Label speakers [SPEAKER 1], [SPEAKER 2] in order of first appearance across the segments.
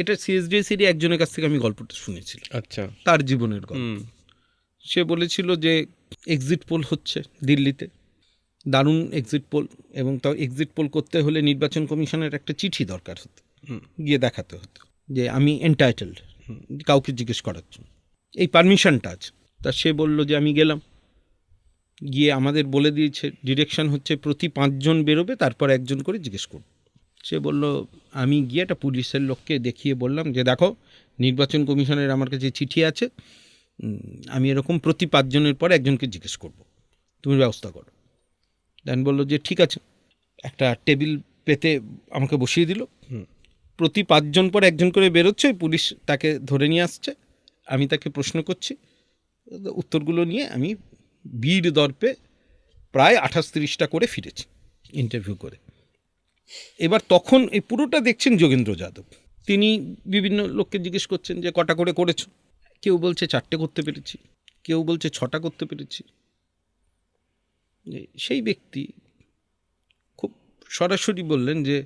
[SPEAKER 1] এটা সিএসডিএসির একজনের কাছ থেকে আমি গল্পটা শুনেছিলাম।
[SPEAKER 2] আচ্ছা।
[SPEAKER 1] তার জীবনের গল্প। সে বলেছিল যে এক্সিট পোল হচ্ছে দিল্লিতে। দারুণ এক্সিট পোল এবং তাও এক্সিট পোল করতে হলে নির্বাচন কমিশনের একটা চিঠি দরকার হতো। গিয়ে দেখাতে হতো যে আমি এন্টাইটেলড কাউকে জিজ্ঞেস করার জন্য। এই পারমিশনটা আছে। তা সে বলল যে আমি গেলাম। গিয়ে আমাদের বলে দিয়েছে ডিরেকশন হচ্ছে প্রতি পাঁচজন বেরোবে তারপর একজন করে জিজ্ঞেস করব। সে বলল আমি গিয়ে একটা পুলিশের লোককে দেখিয়ে বললাম যে দেখো নির্বাচন কমিশনের আমার কাছে চিঠি আছে। আমি এরকম প্রতি পাঁচজনের পর একজনকে জিজ্ঞেস করব। তুমি ব্যবস্থা করো। দেন বলল যে ঠিক আছে। একটা টেবিল পেতে আমাকে বসিয়ে দিল।
[SPEAKER 2] হুম।
[SPEAKER 1] প্রতি পাঁচজন পর একজন করে বেরোচ্ছে পুলিশ তাকে ধরে নিয়ে আসছে। আমি তাকে প্রশ্ন করছি। উত্তরগুলো নিয়ে আমি বীর দর্পে প্রায় আঠাশ তিরিশটা করে ফিরেছি ইন্টারভিউ করে। এবার তখন এই পুরোটা দেখছেন যোগেন্দ্র যাদব। তিনি বিভিন্ন লোককে জিজ্ঞেস করছেন যে, কটা করে করেছ? কেউ বলছে, চারটে করতে পেরেছি। কেউ বলছে, ছটা করতে পেরেছি। সেই ব্যক্তি খুব সরাসরি বললেন যে,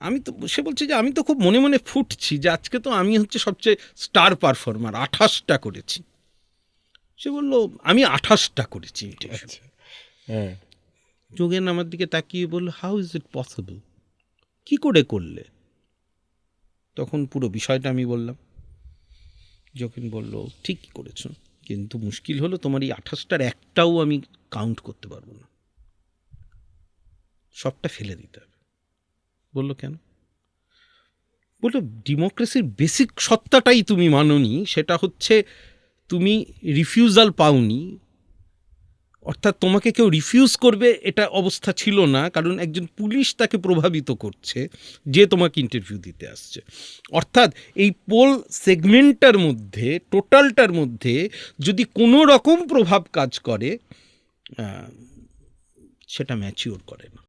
[SPEAKER 1] আমি তো, সে বলছে যে, আমি তো খুব মনে মনে ফুটছি যে, আজকে তো আমি হচ্ছে সবচেয়ে স্টার পারফর্মার, আঠাশটা করেছি। সে বলল, আমি আঠাশটা করেছি।
[SPEAKER 2] আচ্ছা হ্যাঁ।
[SPEAKER 1] যোগেন আমার দিকে তাকিয়ে বলল হাউ ইজ ইট পসিবল কি করে করলে? তখন পুরো বিষয়টা আমি বললাম। যোগেন বলল, ঠিকই করেছ, কিন্তু মুশকিল হলো তোমার এই আঠাশটার একটাও আমি কাউন্ট করতে পারব না। সবটা ফেলে দিতে হবে। বলল, কেন? বলল ডেমোক্রেসির বেসিক সত্তাটাই তুমি মানোনি, সেটা হচ্ছে তুমি রিফিউজাল পাওনি অর্থাৎ তোমাকে কেউ রিফিউজ করবে এটা অবস্থা ছিল না, কারণ একজন পুলিশ তাকে প্রভাবিত করছে যে তোমাকে ইন্টারভিউ দিতে আসছে। অর্থাৎ এই পোল সেগমেন্টটার মধ্যে টোটালটার মধ্যে যদি কোনো রকম প্রভাব কাজ করে সেটা ম্যাচিওর করে না।